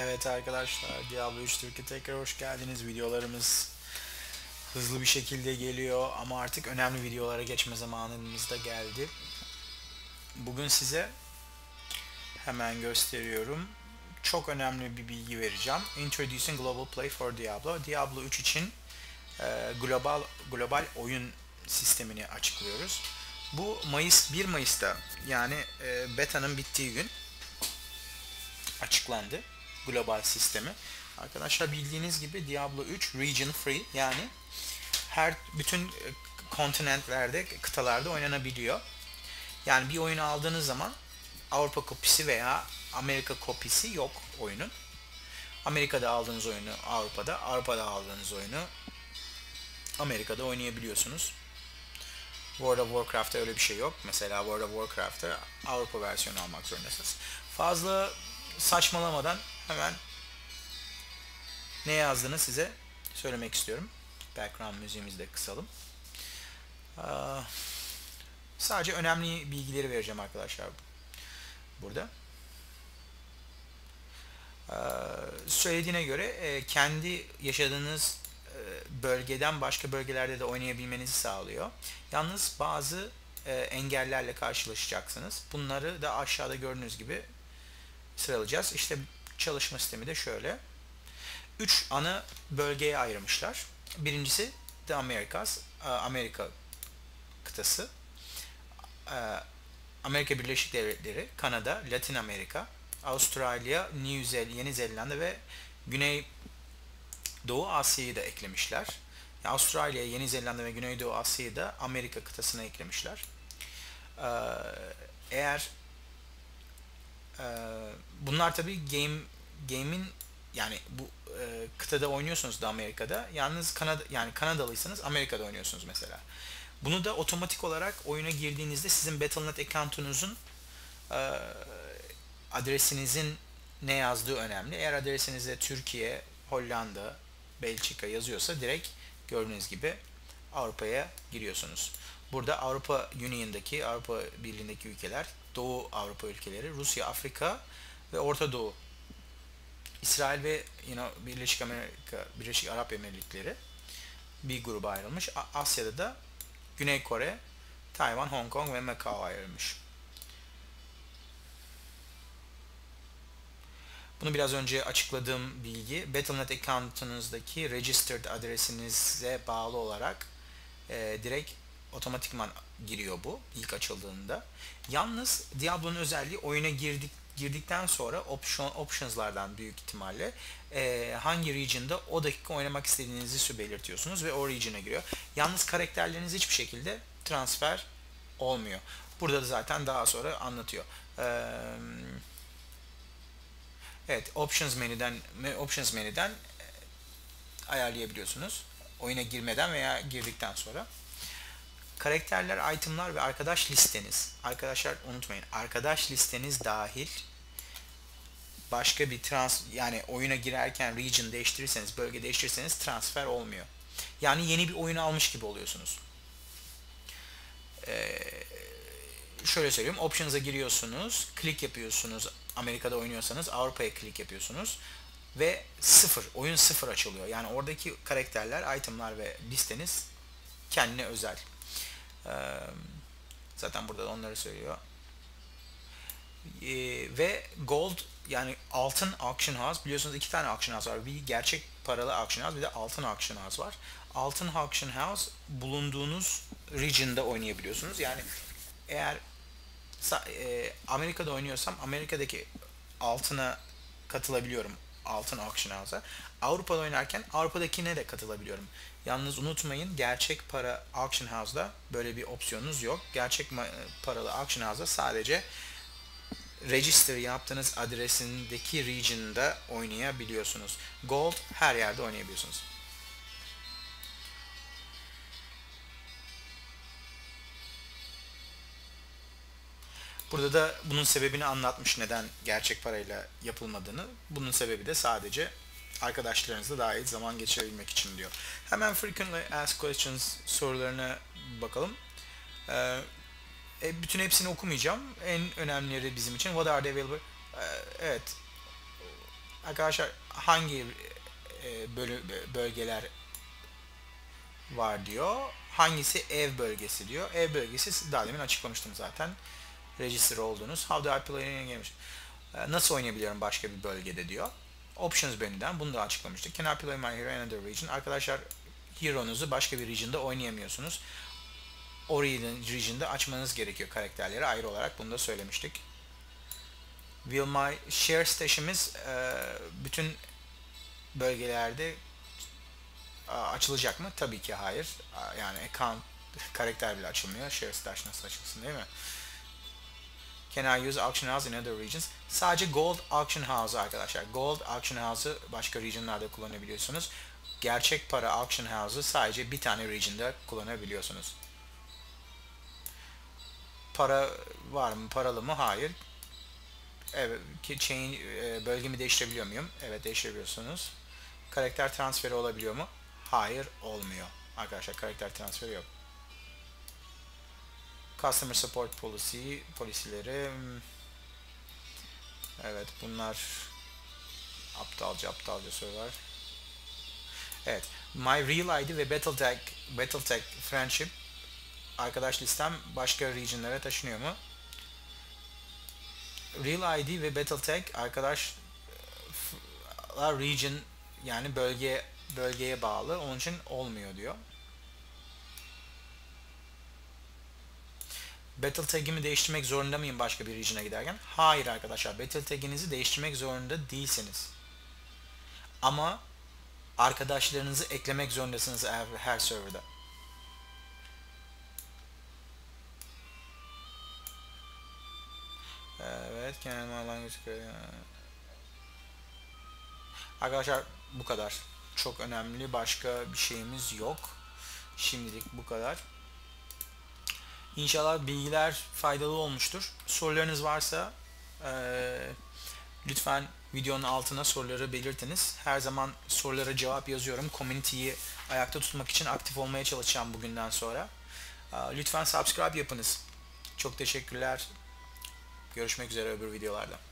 Evet arkadaşlar Diablo 3 Türkiye tekrar hoş geldiniz. Videolarımız hızlı bir şekilde geliyor ama artık önemli videolara geçme zamanımız da geldi. Bugün size hemen gösteriyorum. Çok önemli bir bilgi vereceğim. Introducing Global Play for Diablo. Diablo 3 için e, global global oyun sistemini açıklıyoruz. Bu Mayıs 1 Mayıs'ta yani e, beta'nın bittiği gün açıklandı global sistemi. Arkadaşlar bildiğiniz gibi Diablo 3 region free yani her bütün kontinentlerde, kıtalarda oynanabiliyor. Yani bir oyunu aldığınız zaman Avrupa kopisi veya Amerika kopisi yok oyunun. Amerika'da aldığınız oyunu Avrupa'da, Avrupa'da aldığınız oyunu Amerika'da oynayabiliyorsunuz. World of Warcraft'ta öyle bir şey yok. Mesela World of Warcraft'ta Avrupa versiyonu almak zorundasınız. Fazla saçmalamadan hemen ne yazdığını size söylemek istiyorum. Background müziğimizi de kısalım. Sadece önemli bilgileri vereceğim arkadaşlar burada. Söylediğine göre kendi yaşadığınız bölgeden başka bölgelerde de oynayabilmenizi sağlıyor. Yalnız bazı engellerle karşılaşacaksınız. Bunları da aşağıda gördüğünüz gibi sıralayacağız. İşte çalışma sistemi de şöyle. Üç ana bölgeye ayırmışlar. Birincisi The Americas, Amerika kıtası. Amerika Birleşik Devletleri, Kanada, Latin Amerika, Avustralya, New Zelanda, Yeni Zelanda ve Güney Doğu Asya'yı da eklemişler. Avustralya, Yeni Zelanda ve Güneydoğu Asya'yı da Amerika kıtasına eklemişler. Eğer bunlar tabi game game'in yani bu e, kıtada oynuyorsunuz da Amerika'da. Yalnız Kanada yani Kanadalıysanız Amerika'da oynuyorsunuz mesela. Bunu da otomatik olarak oyuna girdiğinizde sizin Battle.net account'unuzun e, adresinizin ne yazdığı önemli. Eğer adresinizde Türkiye, Hollanda, Belçika yazıyorsa direkt gördüğünüz gibi Avrupa'ya giriyorsunuz. Burada Avrupa Union'daki, Avrupa Birliği'ndeki ülkeler, Doğu Avrupa ülkeleri, Rusya, Afrika ve Orta Doğu İsrail ve you know, Birleşik Amerika, Birleşik Arap Emirlikleri bir gruba ayrılmış. Asya'da da Güney Kore, Tayvan, Hong Kong ve Macau ayrılmış. Bunu biraz önce açıkladığım bilgi Battle.net account'unuzdaki registered adresinize bağlı olarak e, direkt otomatikman giriyor bu ilk açıldığında. Yalnız Diablo'nun özelliği oyuna girdik girdikten sonra option, options'lardan büyük ihtimalle e, hangi region'da o dakika oynamak istediğinizi belirtiyorsunuz ve o region'a giriyor. Yalnız karakterleriniz hiçbir şekilde transfer olmuyor. Burada da zaten daha sonra anlatıyor. Ee, evet, options menüden options menüden ayarlayabiliyorsunuz. Oyuna girmeden veya girdikten sonra. Karakterler, itemlar ve arkadaş listeniz. Arkadaşlar unutmayın. Arkadaş listeniz dahil başka bir trans yani oyuna girerken region değiştirirseniz, bölge değiştirirseniz transfer olmuyor. Yani yeni bir oyun almış gibi oluyorsunuz. Ee, şöyle söyleyeyim. Options'a giriyorsunuz. Klik yapıyorsunuz. Amerika'da oynuyorsanız Avrupa'ya klik yapıyorsunuz. Ve sıfır. Oyun sıfır açılıyor. Yani oradaki karakterler, itemlar ve listeniz kendine özel. Zaten burada da onları söylüyor. Ve gold yani altın auction house biliyorsunuz iki tane auction house var. Bir gerçek paralı auction house bir de altın auction house var. Altın auction house bulunduğunuz region'da oynayabiliyorsunuz. Yani eğer Amerika'da oynuyorsam Amerika'daki altına katılabiliyorum altın auction house'a. Avrupa'da oynarken Avrupa'dakine de katılabiliyorum. Yalnız unutmayın gerçek para auction house'da böyle bir opsiyonunuz yok. Gerçek paralı auction house'da sadece register yaptığınız adresindeki region'da oynayabiliyorsunuz. Gold her yerde oynayabiliyorsunuz. Burada da bunun sebebini anlatmış neden gerçek parayla yapılmadığını. Bunun sebebi de sadece arkadaşlarınızla daha iyi zaman geçirebilmek için diyor. Hemen frequently asked questions sorularına bakalım. Ee, e, bütün hepsini okumayacağım. En önemlileri bizim için. What are they available? E, evet. arkadaşlar hangi e, bölgeler var diyor. Hangisi ev bölgesi diyor. Ev bölgesi daha demin açıklamıştım zaten. Register olduğunuz. How do I play in game? Nasıl oynayabiliyorum başka bir bölgede diyor. Options bölümünden bunu da açıklamıştık. Can I play my hero in another region? Arkadaşlar hero'nuzu başka bir region'da oynayamıyorsunuz. O region'da açmanız gerekiyor karakterleri ayrı olarak bunu da söylemiştik. Will my share stash'imiz bütün bölgelerde açılacak mı? Tabii ki hayır. Yani account karakter bile açılmıyor. Share stash nasıl açılsın değil mi? Can I use auction house in other regions? Sadece gold auction house arkadaşlar. Gold auction house'ı başka regionlarda kullanabiliyorsunuz. Gerçek para auction house'ı sadece bir tane region'da kullanabiliyorsunuz. Para var mı? Paralı mı? Hayır. Evet, chain, e, bölgemi değiştirebiliyor muyum? Evet, değiştirebiliyorsunuz. Karakter transferi olabiliyor mu? Hayır, olmuyor. Arkadaşlar karakter transferi yok. Customer Support Policy, polisileri. Evet, bunlar aptalca aptalca sorular. Evet, My Real ID ve Battletech, Battletech Friendship arkadaş listem başka regionlara taşınıyor mu? Real ID ve Battletech arkadaşlar region yani bölge bölgeye bağlı. Onun için olmuyor diyor. Battle tag'imi değiştirmek zorunda mıyım başka bir region'a giderken? Hayır arkadaşlar. Battle tag'inizi değiştirmek zorunda değilsiniz. Ama arkadaşlarınızı eklemek zorundasınız her, her serverda. Evet, kendi language Arkadaşlar bu kadar. Çok önemli başka bir şeyimiz yok. Şimdilik bu kadar. İnşallah bilgiler faydalı olmuştur. Sorularınız varsa e, lütfen videonun altına soruları belirtiniz. Her zaman sorulara cevap yazıyorum. Community'yi ayakta tutmak için aktif olmaya çalışacağım bugünden sonra. E, lütfen subscribe yapınız. Çok teşekkürler. Görüşmek üzere öbür videolarda.